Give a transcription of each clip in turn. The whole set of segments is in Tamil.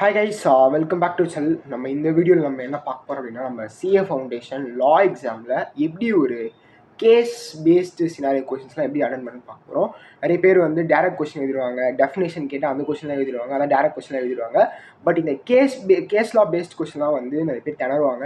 Hi guys welcome back to செல் நம்ம இந்த வீடியோவில் நம்ம என்ன பார்க்க போகிறோம் அப்படின்னா நம்ம சிஏ ஃபவுண்டேஷன் லா எக்ஸாமில் எப்படி ஒரு கேஸ் பேஸ்டு சினாரியோ கொஷின்ஸ்லாம் எப்படி அட்டன் பண்ணி பார்க்க போகிறோம் நிறைய பேர் வந்து டேரக்ட் கொஸ்டின் எழுதிடுவாங்க. டெஃபினேஷன் கேட்டால் அந்த கொஸ்டின்லாம் எழுதிடுவாங்க. அதான் டேரக்ட் கொஸ்டின்லாம் எழுதிடுவாங்க. பட் இந்த கேஸ் பே கேஸ் லா பேஸ்ட் கொஷின்லாம் வந்து நிறைய பேர் திணறுவாங்க.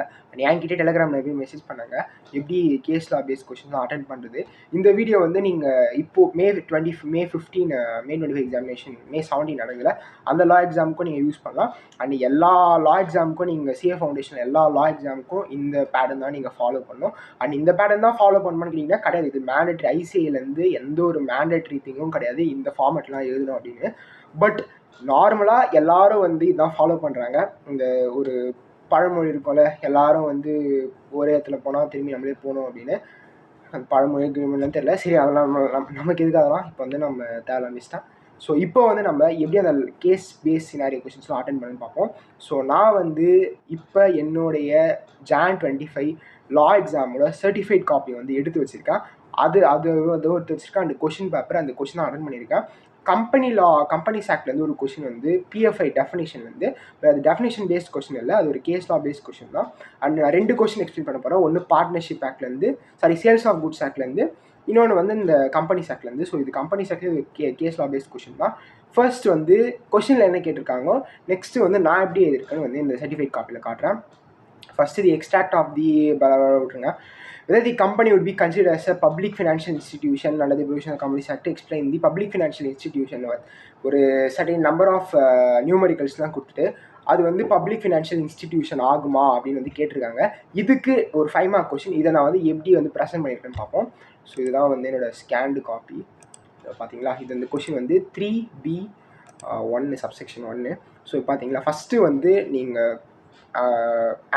என்கிட்ட டெலிகிராம் நிறைய மெசேஜ் பண்ணாங்க. எப்படி கேஸ் லா பேஸ் கொஸ்டின்லாம் அட்டன் பண்ணுறது இந்த வீடியோ வந்து நீங்கள் இப்போது May twenty May fifteen May twenty five examination May seventeen நடக்குதுல அந்த லா எக்ஸாமுக்கும் நீங்கள் யூஸ் பண்ணலாம். அண்ட் எல்லா லா எக்ஸாமுக்கும் நீங்கள் சிஏ ஃபவுண்டேஷன் எல்லா லா எக்ஸாமுக்கும் இந்த பேட்டர்ன் தான் நீங்கள் ஃபாலோ பண்ணணும். அண்ட் இந்த பேட்டர்ன் தான் ஃபாலோ பண்ணணும்னு கேட்டிங்கன்னா கிடையாது. இது மேண்டட்ரி ஐசிஐலேருந்து எந்த ஒரு மேண்டட்ரி திங்கும் கிடையாது. இந்த ஃபார்மெட்லாம் எழுதணும் அப்படின்னு. பட் நார்மலாக எல்லாரும் வந்து இதான் ஃபாலோ பண்ணுறாங்க இந்த ஒரு பழமொழி இருக்கும்ல எல்லாரும் வந்து ஒரே இடத்துல போனால் திரும்பி நம்மளே போகணும் அப்படின்னு. அந்த பழமொழி கிரிமெண்ட்லாம் தெரியல. சரி அதெல்லாம் நம்ம நம்ம- நமக்கு எதுக்கு அதெல்லாம் இப்போ வந்து நம்ம தேவை மிஸ்தான் ஸோ இப்போ வந்து நம்ம எப்படி அந்த கேஸ் பேஸ் சினாரியோ கொஷின்ஸ்லாம் அட்டன் பண்ணி பார்ப்போம். ஸோ நான் வந்து இப்போ என்னுடைய ஜான் டுவெண்ட்டி ஃபைவ் லா எக்ஸாமோட சர்டிஃபைட் காப்பி வந்து எடுத்து வச்சுருக்கேன். அது அது அது எடுத்து வச்சுருக்கேன் அந்த கொஷின் பேப்பர் அந்த கொஷின் அட்டன் பண்ணியிருக்கேன். கம்பெனி லா கம்பெனிஸ் ஆக்ட்லேருந்து ஒரு கொஷின் வந்து பிஎஃப்ஐ டெஃபினேஷன் வந்து அது டெஃபினேஷன் பேஸ்ட் கொஷின் இல்லை அது ஒரு கேஸ் லா பேஸ்ட் கொஷின் தான். அண்ட் நான் ரெண்டு கொஷின் எக்ஸ்பிளைன் பண்ண போகிறேன் ஒன்று பார்ட்னர்ஷிப் ஆக்ட்லேருந்து சாரி சேல்ஸ் ஆஃப் குட்ஸ் ஆக்ட்லேருந்து இன்னொன்று வந்து இந்த கம்பெனி ஆக்ட்லேருந்து ஸோ இது கம்பெனி ஆக்ட்லேருந்து கே கேஸ் லா பேஸ்ட் கொஷின் தான். ஃபர்ஸ்ட் வந்து கொஷினில் என்ன கேட்டிருக்காங்க நெக்ஸ்ட் வந்து நான் எப்படி எழுதியிருக்கேன்னு வந்து இந்த சர்டிஃபிகேட் காப்பியில் காட்டுறேன். ஃபர்ஸ்ட் இது எக்ஸ்ட்ராக்ட் ஆஃப் தி விட்டுருங்க. Whether the company would be considered as a public financial institution under the provision of Companies Act to explain the public financial institution ஒரு சர்டைன் நம்பர் ஆஃப் நியூமரிக்கல்ஸ்லாம் கொடுத்துட்டு அது வந்து பப்ளிக் ஃபினான்ஷியல் இன்ஸ்டிடியூஷன் ஆகுமா அப்படின்னு வந்து கேட்டிருக்காங்க. இதுக்கு ஒரு ஃபைவ் மார்க் கொஷின் இதை நான் வந்து எப்படி வந்து ப்ரெசென்ட் பண்ணியிருக்கேன்னு பார்ப்போம். ஸோ இதுதான் வந்து என்னோடய ஸ்கேண்டு காப்பி பார்த்தீங்களா? இது வந்து கொஷின் வந்து த்ரீ பி ஒன்று சப்செக்ஷன் ஒன்று ஸோ பார்த்தீங்களா? ஃபஸ்ட்டு வந்து நீங்கள்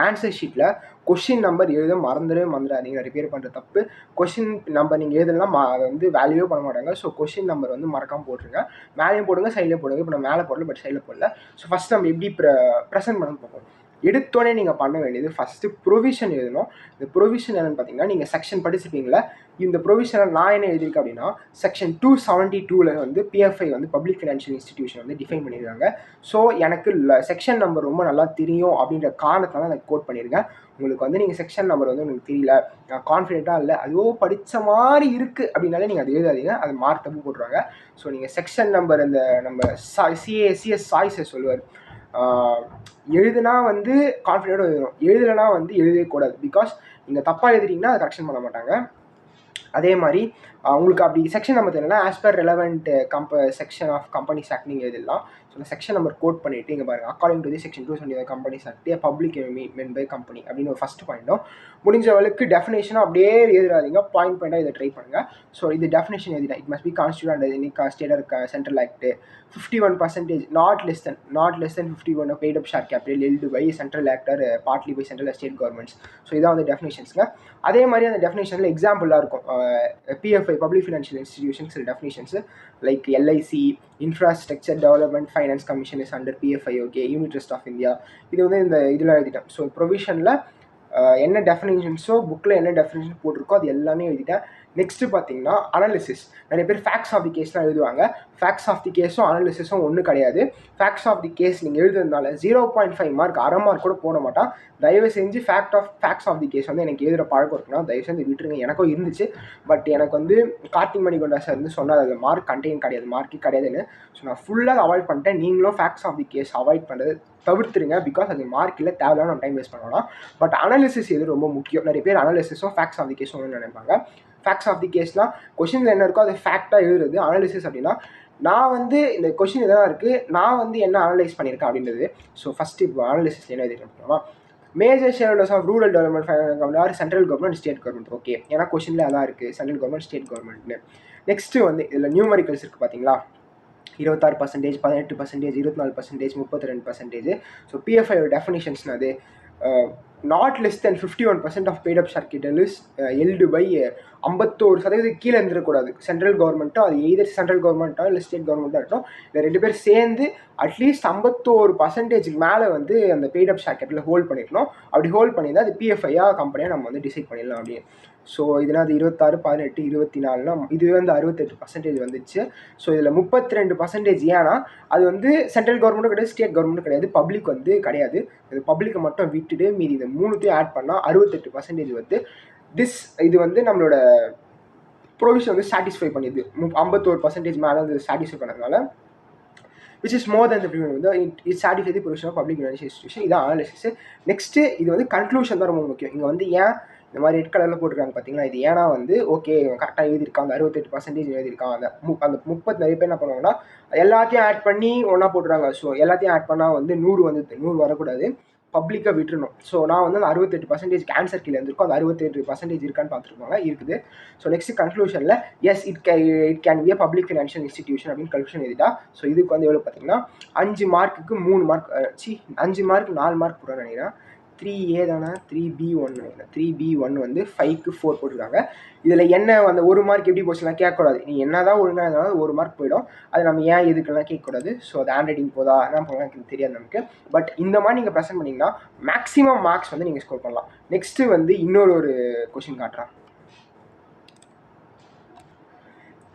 ஆன்சர் ஷீட்டில் கொஷின் நம்பர் எழுத மறந்துடவே மறந்துடாதீங்க. ரிப்பேர் பண்ணுற தப்பு. கொஷின் நம்பர் நீங்கள் எழுதலாம் மா அதை வந்து வேல்யூவே பண்ண மாட்டாங்க. ஸோ கொஷின் நம்பர் வந்து மறக்காமல் போட்டுருங்க. மேலேயும் போடுங்க சைட்லேயும் போடுங்க. இப்போ நான் மேலே போடல பட் சைடில் போடல. ஸோ ஃபஸ்ட் நம்ம எப்படி ப்ர ப்ரெசென்ட் பண்ண பார்ப்போம். எடுத்தோடனே நீங்கள் பண்ண வேண்டியது ஃபஸ்ட்டு ப்ரொவிஷன் எழுதணும். இந்த ப்ரொவிஷன் என்னென்னு பார்த்தீங்கன்னா நீங்கள் செக்ஷன் படிச்சிருப்பீங்களா இந்த ப்ரொவிஷனை நான் என்ன எழுதியிருக்கேன் அப்படின்னா செக்ஷன் டூ செவன்ட்டி டூவில் வந்து பிஎஃப்ஐ வந்து பப்ளிக் ஃபினான்ஷியல் இன்ஸ்டிடியூஷன் வந்து டிஃபைன் பண்ணியிருக்காங்க. ஸோ எனக்கு செக்ஷன் நம்பர் ரொம்ப நல்லா தெரியும் அப்படின்ற காரணத்தால் நான் கோட் பண்ணியிருக்கேன். உங்களுக்கு வந்து நீங்கள் செக்ஷன் நம்பர் வந்து உங்களுக்கு தெரியல கான்ஃபிடென்ட்டாக இல்லை அதுவோ படித்த மாதிரி இருக்குது அப்படின்னாலே நீங்கள் அது எழுதாதீங்க அது மார்க் தப்பு போட்டுருவாங்க. ஸோ நீங்கள் செக்ஷன் நம்பர் இந்த நம்ம சிஏ சிஎஸ் சாய்ஸை சொல்லுவார். எழுதுனா வந்து கான்ஃபிடென்ட்டாக எழுதணும். எழுதலைனா வந்து எழுதவே கூடாது. பிகாஸ் நீங்கள் தப்பாக எழுதுறீங்கன்னா அதை கரெக்ஷன் பண்ண மாட்டாங்க. அதே மாதிரி உங்களுக்கு அப்படி செக்ஷன் நம்ம தெரியலனா ஆஸ் பர் ரெலவெண்ட் கம்ப செக்ஷன் ஆஃப் கம்பெனிஸ் ஆக்ட் நீங்கள் ஸோ அந்த செக்ஷன் நம்பர் கோட் பண்ணிவிட்டு இங்கே பாருங்கள் according to the section two twenty companies act public men by company அப்படின்னு ஒரு ஃபஸ்ட் பாயிண்ட்டும் முடிஞ்ச அளவுக்கு டெஃபினேஷனாக அப்படியே எழுதுறாதீங்க. பாயிண்ட் பாயிண்டாக இதை ட்ரை பண்ணுங்கள் ஸோ இது டெஃபினேஷன் எழுதிட்டேன். It must be constitute and any state central act fifty one percentage not less than not less than fifty one paid up share capital held by central actor partly by central state governments so இதான் வந்து டெஃபினேஷன்ஸுங்க அதே மாதிரி அந்த டெஃபினேஷனில் எக்ஸாம்பிளாக இருக்கும். PFI public financial institutions definitions like LIC infrastructure development finance commission is under PFI okay unit trust of India இது வந்து இந்த இதில் எழுதிட்டேன். ஸோ ப்ரொவிஷனில் uh, என்ன டெஃபினேஷன்ஸோ புக்கில் என்ன டெஃபினேஷன் போட்டிருக்கோ அது எல்லாமே எழுதிட்டேன். நெக்ஸ்ட்டு பார்த்தீங்கன்னா அனாலிசிஸ் நிறைய பேர் ஃபேக்ட்ஸ் ஆஃப் தி கேஸ்லாம் எழுதுவாங்க. ஃபேக்ட்ஸ் ஆஃப் தி கேஸும் அனாலிசிஸும் ஒன்றும் கிடையாது. ஃபேக்ட்ஸ் ஆஃப் தி கேஸ் நீங்கள் எழுதுறதுனால ஜீரோ பாயிண்ட் ஃபைவ் மார்க் அரை மார்க் கூட போட மாட்டான். தயவு செஞ்சு fact of facts of the case வந்து எனக்கு எழுதுகிற பழக்கம் இருக்குன்னா தயவு செஞ்சு விட்டுருங்க. எனக்கும் இருந்துச்சு. பட் எனக்கு வந்து கார்த்திக் மணிகொண்டா சார் வந்து சொன்னார் அது மார்க் கண்டெயின் கிடையாது மார்க்கே கிடையாதுன்னு. ஸோ நான் ஃபுல்லாக அவாய்ட் பண்ணிட்டேன். நீங்களும் facts of the case avoid பண்ணுறது தவிர்த்துருங்க. பிகாஸ் அது மார்க் இல்லை தேவையான நம்ம டைம் வேஸ்ட் பண்ணலாம். பட் அனாலிசிஸ் எது ரொம்ப முக்கியம்? நிறைய பேர் அனாலிசிஸும் ஃபேக்ட்ஸ் ஆஃப் தி கேஸும் நினைப்பாங்க. ஃபேக்ட்ஸ் ஆஃப் தி கேஸ்லாம் கொஷினில் என்ன இருக்கோ அது ஃபேக்டாக எழுதுறது அனாலிசிஸ் அப்படின்னா நான் வந்து இந்த கொஷின் இதெல்லாம் இருக்குது நான் வந்து என்ன அனலைஸ் பண்ணியிருக்கேன் அப்படின்றது. ஸோ ஃபஸ்ட்டு இப்போ அனாலிசிஸ் என்ன எழுதிருக்கோமா major shareholders of rural development government or central government state government okay ஏன்னா கொஷினில் அதான் இருக்குது சென்ட்ரல் கவர்மெண்ட் ஸ்டேட் கவர்மெண்ட்னு நெக்ஸ்ட்டு வந்து இதில் நியூமரிக்கல்ஸ் இருக்குது பார்த்தீங்களா இருபத்தாறு பர்சன்டேஜ் பதினெட்டு பர்சன்டேஜ் இருபத்தி நாலு பர்சன்டேஜ் முப்பத்தி ரெண்டு பர்சன்டேஜ் ஸோ பிஎஃப்ஐயோட டெஃபினேஷன்ஸ் அது not less than fifty one percent of paid up share held by ஐம்பத்தோரு சதவீதம் கீழே இருந்துடக்கூடாது சென்ட்ரல் கவர்மெண்ட்டோ அது எய்தர் சென்ட்ரல் கவர்மெண்ட்டோ இல்லை ஸ்டேட் கவர்மெண்ட்டோ இருக்கட்டும் இந்த ரெண்டு பேர் சேர்ந்து அட்லீஸ்ட் ஐம்பத்தோரு பர்சன்டேஜுக்கு மேலே வந்து அந்த பெய்ட் அப் ஹோல்ட் பண்ணிக்கணும் அப்படி ஹோல்ட் பண்ணியிருந்தால் அது பிஎஃப்ஐயா கம்பெனியாக நம்ம வந்து டிசைட் பண்ணிடலாம் அப்படின்னு. ஸோ இதனால் அது இருபத்தாறு பதினெட்டு இருபத்தி நாலுனா இதுவே வந்து அறுபத்தெட்டு பர்சன்டேஜ் வந்துச்சு. ஸோ இதில் முப்பத்தி ரெண்டு பர்சன்டேஜ் ஏன்னா அது வந்து சென்ட்ரல் கவர்மெண்ட்டும் கிடையாது ஸ்டேட் கவர்மெண்ட்டும் கிடையாது பப்ளிக் வந்து கிடையாது. இது பப்ளிக்கை மட்டும் விட்டுட்டு மீதி இந்த மூணுத்தையும் ஆட் பண்ணால் அறுபத்தெட்டு பர்சன்டேஜ் வந்து திஸ் இது வந்து நம்மளோட ப்ரொவிஷன் வந்து சாட்டிஸ்ஃபை பண்ணிடுது. ஐம்பத்தோரு பர்சன்டேஜ் மேலே வந்து சாட்டிஸ்ஃபை பண்ணதுனால which is more than preview வந்து it it satisfy the provision of public university institution இதான் அனாலிசிஸ் நெக்ஸ்ட்டு இது வந்து கன்க்ளூஷன் தான் ரொம்ப முக்கியம். இங்கே வந்து ஏன் இந்த மாதிரி ரெட் கலரில் போட்டிருக்காங்க பார்த்தீங்களா இது ஏன்னா வந்து ஓகே கரெக்டாக எழுதியிருக்காங்க அறுபத்தெட்டு பர்சன்டேஜ் எழுதியிருக்காங்க. அந்த மு அந்த முப்பது நிறைய பேர் என்ன பண்ணுவாங்கன்னா எல்லாத்தையும் ஆட் பண்ணி ஒன்றா போட்டுறாங்க. ஸோ எல்லாத்தையும் ஆட் பண்ணால் வந்து நூறு வந்து நூறு வரக்கூடாது. பப்ளிக்காக விட்டுருணும் ஸோ நான் வந்து அந்த அறுபத்தெட்டு பர்சன்டேஜ் கேன்சர் கீழே இருந்திருக்கும். அந்த அறுபத்தெட்டு பர்சன்டேஜ் இருக்கான்னு பார்த்துருப்பாங்க இருக்குது. ஸோ நெக்ஸ்ட் கன்க்ளூஷனில் yes it K it can be public financial institution அப்படின்னு கன்க்ளூஷன் எழுதிட்டா. ஸோ இதுக்கு வந்து எவ்வளோ பார்த்தீங்கன்னா அஞ்சு மார்க்குக்கு மூணு மார்க் சி அஞ்சு மார்க் நாலு மார்க் போடுறேன் நினைக்கிறேன். த்ரீ ஏ தானே? Three B one three B one வந்து ஃபைவ்க்கு ஃபோர் போட்டிருக்காங்க. இதில் என்ன அந்த ஒரு மார்க் எப்படி போச்சுலாம் கேட்கக்கூடாது. நீ என்ன தான் ஒழுங்காக இருந்தாலும் ஒரு மார்க் போயிடும். அது நம்ம ஏன் எதுக்கெல்லாம் கேட்கக்கூடாது? ஸோ அது ஹேண்ட் ரைட்டிங் போதா? என்ன பண்ணலாம் எனக்கு தெரியாது நமக்கு. பட் இந்த மாதிரி நீங்கள் ப்ரெசென்ட் பண்ணிங்கன்னா மேக்ஸிமம் மார்க்ஸ் வந்து நீங்கள் ஸ்கோர் பண்ணலாம். நெக்ஸ்ட்டு வந்து இன்னொரு ஒரு கொஷின் காட்டுறான்.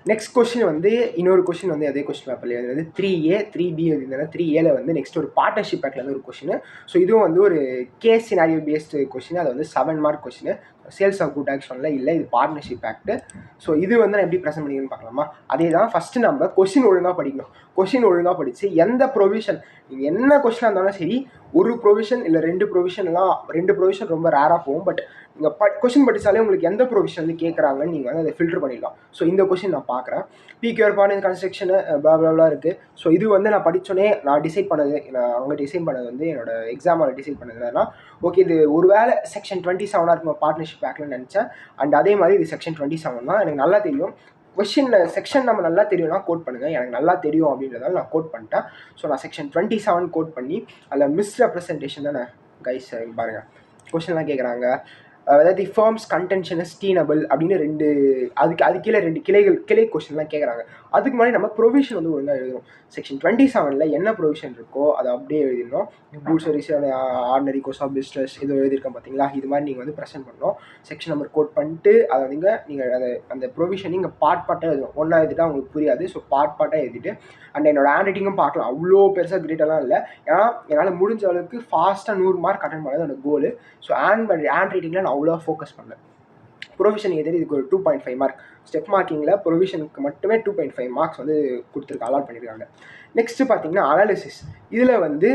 நெக்ஸ்ட் கொஸ்டின் வந்து இன்னொரு கொஸ்டின் வந்து அதே கொஸ்டின் பேப்பர்ல எழுதுறது. த்ரீ ஏ த்ரீ பி எழுதினா த்ரீ ஏல வந்து நெக்ஸ்ட் ஒரு பார்ட்னர்ஷிப் பேக்கில் வந்து ஒரு கொஸ்டின் ஸோ இதுவும் வந்து ஒரு கேஸ் சினாரியோ பேஸ்டு கொஸ்டின் அது வந்து seven mark question sales of good ஆக்ஷனில் இல்லை இது பார்ட்னர்ஷிப் ஆக்ட் ஸோ இது வந்து நான் எப்படி ப்ரெசென்ட் பண்ணிக்கணும்னு பார்க்கலாமா? அதே தான் ஃபஸ்ட்டு நம்ம கொஷின் ஒழுங்காக படிக்கணும். கொஷின் ஒழுங்காக படித்து எந்த ப்ரொவிஷன் நீங்கள் என்ன கொஷினாக இருந்தாலும் சரி ஒரு ப்ரொவிஷன் இல்லை ரெண்டு ப்ரொவிஷன்லாம் ரெண்டு ப்ரொவிஷன் ரொம்ப ரேராக போகும். பட் நீங்கள் ப கொஷின் படித்தாலே உங்களுக்கு எந்த ப்ரொவிஷன் வந்து கேட்குறாங்கன்னு நீங்கள் வந்து அதை ஃபில்டர் பண்ணிடலாம். ஸோ இந்த கொஸ்டின் நான் பார்க்குறேன். பிக்யூஆர் பான் கன்ஸ்ட்ரக்ஷனு ப்ளாப்ளாப்லாம் இருக்குது ஸோ இது வந்து நான் படித்தோன்னே நான் டிசைட் பண்ணது நான் அவங்க டிசைன் பண்ணது வந்து என்னோட எக்ஸாமில் டிசைட் பண்ணது என்னன்னா ஓகே இது ஒரு வேளை செக்ஷன் டுவெண்ட்டி செவனாக இருக்கும் பார்ட்னர்ஷிப் பேக்கில் நினச்சேன். அண்ட் அதே மாதிரி இது செக்ஷன் டுவெண்ட்டி செவன் தான். எனக்கு நல்லா தெரியும். கொஷின் செக்ஷன் நம்ம நல்லா தெரியும்னா கோட் பண்ணுங்கள் எனக்கு நல்லா தெரியும் அப்படின்றதால நான் கோட் பண்ணிட்டேன். ஸோ நான் செக்ஷன் டுவெண்ட்டி செவன் கோட் பண்ணி அதில் மிஸ் ரெப்ரசன்டேஷன் தானே கைஸ் பாருங்கள் கொஷின்லாம் கேட்குறாங்க அதாவது தி ஃபர்ம்ஸ் கன்டென்ஷன் ஸ்டீனபிள் அப்படின்னு ரெண்டு அதுக்கு அது கீழே ரெண்டு கிளைகள் கிளை கொஷின்லாம் கேட்குறாங்க அதுக்கு முன்னாடி நம்ம ப்ரொவிஷன் வந்து ஒழுங்காக எழுதணும். செக்ஷன் டுவெண்ட்டி செவனில் என்ன ப்ரொவிஷன் இருக்கோ அதை அப்படியே எழுதிடணும். Goods service ordinary course of business இது எழுதியிருக்கேன் பார்த்தீங்களா இது மாதிரி நீங்கள் வந்து ப்ரெசென்ட் பண்ணணும். செக்ஷன் நம்பர் கோட் பண்ணிட்டு அதை வந்து நீங்கள் அதை அந்த ப்ரொவிஷன் நீங்கள் பார்ட் பார்ட்டாக எழுதணும். ஒன்றா எழுதிட்டா உங்களுக்கு புரியாது. ஸோ பார்ட் பார்ட்டாக எழுதிட்டு அண்ட் என்னோட ஹேண்ட் ரைட்டிங்கும் பார்க்கலாம். அவ்வளோ பெருசாக கிரேட்டெல்லாம் இல்லை. ஏன்னா என்னால் முடிஞ்ச அளவுக்கு ஃபாஸ்ட்டாக நூறு மார்க் அட்டன் பண்ணது என்னோட கோல் ஸோ ஹேண்ட் ஹேண்ட் ரைட்டிங்கில் நான் அவ்வளோ ஃபோக்கஸ் பண்ணேன் ப்ரொவிஷன் எதிரி இதுக்கு ஒரு two point five mark step மார்க்கிங்கில் ப்ரொவிஷனுக்கு மட்டுமே டூ பாயிண்ட் ஃபைவ் மார்க்ஸ் வந்து கொடுத்துருக்கு அலாட் பண்ணியிருக்காங்க நெக்ஸ்ட்டு பார்த்தீங்கன்னா அனாலிசிஸ் இதில் வந்து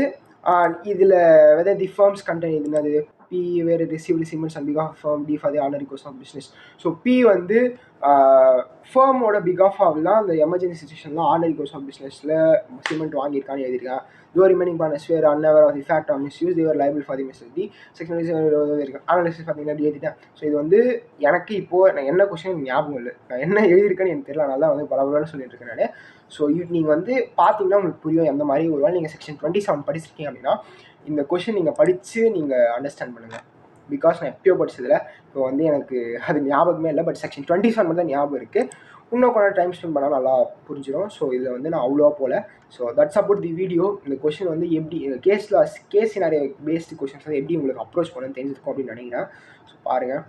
இதில் வெதர் தி ஃபர்ம்ஸ் கண்டென்ட் என்னது? பி வேறு received cements and pick form firm D for the ordinary course of business so B வந்து ஃபர்மோட பிக் ஆஃப் ஆஃப்லாம் அந்த எமர்ஜென்சி சுச்சுவேஷன்லாம் ஆர்டினரி கோர்ஸ் ஆஃப் பிஸ்னஸில் சிமெண்ட் வாங்கியிருக்கான்னு எழுதியிருக்கேன் தோ ரிமைனிங் பண்ண swear அன்னவர் of the fact of miss use Thevar liable for the miss the section இருக்கேன் அனாலிசிஸ் பார்த்தீங்கன்னா எப்படி எழுதிட்டேன். ஸோ இது வந்து எனக்கு இப்போது நான் என்ன கொஸ்டின் ஞாபகம் இல்லை. நான் என்ன எழுதியிருக்கேன்னு எனக்கு தெரியல. நல்லா வந்து பரவாயில்லன்னு சொல்லிட்டு இருக்கேன் நான். ஸோ நீங்கள் வந்து பார்த்தீங்கன்னா உங்களுக்கு புரியும். எந்த மாதிரி ஒரு வேளை நீங்கள் செக்ஷன் டுவெண்ட்டி செவன் படிச்சிருக்கீங்க அப்படின்னா இந்த கொஷின் நீங்கள் படித்து நீங்கள் அண்டர்ஸ்டாண்ட் பண்ணுங்கள் பிகாஸ் நான் எப்பயோ படிச்சதில் இப்போ வந்து எனக்கு அது ஞாபகமே இல்லை பட் செக்ஷன் டுவெண்ட்டி செவன் மட்டும் தான் ஞாபகம் இருக்குது இன்னும் கொஞ்சம் டைம் ஸ்பெண்ட் பண்ணால் நல்லா புரிஞ்சிடும் ஸோ இதில் வந்து நான் அவ்வளோவா போகல so that's about the video இந்த கொஷின் வந்து எப்படி கேஸில் கேஸ் நிறைய பேஸ்டு கொஷின்ஸ் வந்து எப்படி உங்களுக்கு அப்ரோச் பண்ணணும்னு தெரிஞ்சிருக்கும் அப்படின்னு நினைக்கிறேன். ஸோ பாருங்கள்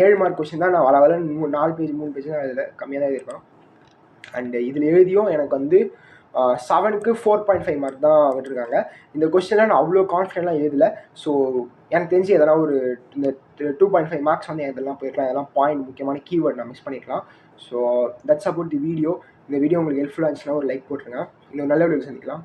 ஏழு மார்க் கொஷின் தான் நான் வள வளன்னு மூணு நாலு பேஜ் மூணு பேஜ் தான் இதில் கம்மியாக தான் எழுதியிருக்கேன் அண்ட் இதில் எழுதியும் எனக்கு வந்து செவனுக்கு ஃபோர் பாயிண்ட் ஃபைவ் மார்க் தான் விட்டுருக்காங்க. இந்த கொஸ்டினில் நான் அவ்வளோ கான்ஃபிடென்ட்லாம் எழுதலை. ஸோ எனக்கு தெரிஞ்சு எதனா ஒரு இந்த டூ பாயிண்ட் ஃபைவ் மார்க்ஸ் வந்து இதெல்லாம் போயிருக்கலாம் இதெல்லாம் பாயிண்ட் முக்கியமான கீவேர்ட் நான் மிஸ் பண்ணிக்கலாம் so that's about the video இந்த வீடியோ உங்களுக்கு ஹெல்ப்ஃபுல்லாக இருந்துச்சுன்னா ஒரு லைக் போட்டுருங்க. இன்னொரு நல்ல வீடியோ சந்திக்கலாம்.